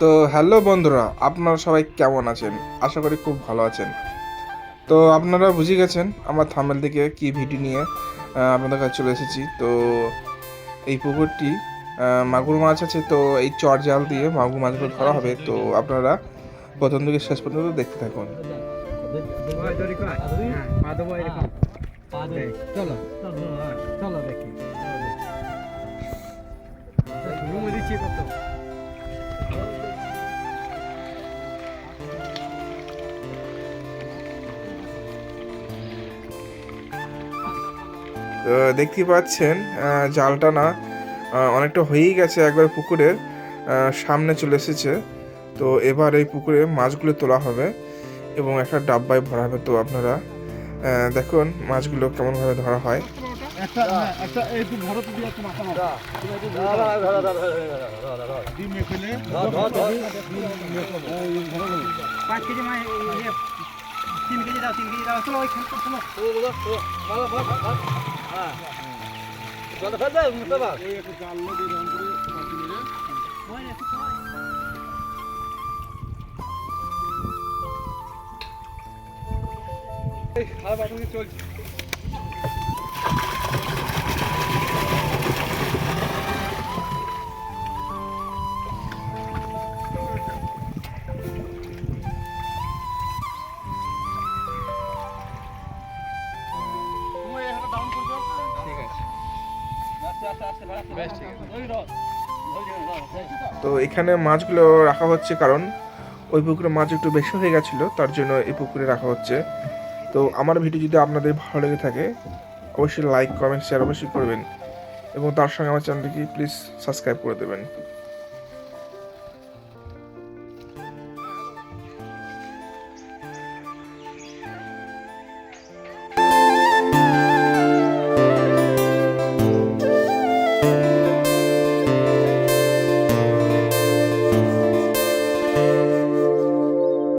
তো হ্যালো বন্ধুরা, আপনারা সবাই কেমন আছেন? আশা করি খুব ভালো আছেন। তো আপনারা বুঝে গেছেন আমার থামেল থেকে কি ভিডিও নিয়ে আপনাদের কাছে চলে এসেছি। তো এই পুকুরটি মাগুর মাছ আছে, তো এই চর জাল দিয়ে মাগুর মাছগুলো ধরা হবে। তো আপনারা প্রথম থেকে শেষ পর্যন্ত দেখতে থাকুন। চলো চলো দেখি। রুমে দিচ্ছি কত তো দেখতেই পাচ্ছেন জালটা না অনেকটা হয়েই গেছে একবার পুকুরের সামনে চলে এসেছে তো এবার এই পুকুরে মাছগুলো তোলা হবে এবং একটা ডাব্বায় ভরা হবে তো আপনারা দেখুন মাছগুলো কেমনভাবে ধরা হয় হ্যাঁ, পাঁচ কেজি ইয়ে, তিন কেজি দাও তিন কেজি দাও চলো ওইখানে চলো। চলছে। তো এখানে মাছগুলো রাখা হচ্ছে কারণ ওই পুকুরে মাছ একটু বেশি হয়ে গেছিল, তার জন্য এই পুকুরে রাখা হচ্ছে। তো আমার ভিডিও যদি আপনাদের ভালো লেগে থাকে, অবশ্যই লাইক কমেন্ট শেয়ার অবশ্যই করবেন। এবং তার সঙ্গে আমার চ্যানেলটিকে প্লিজ সাবস্ক্রাইব করে দেবেন।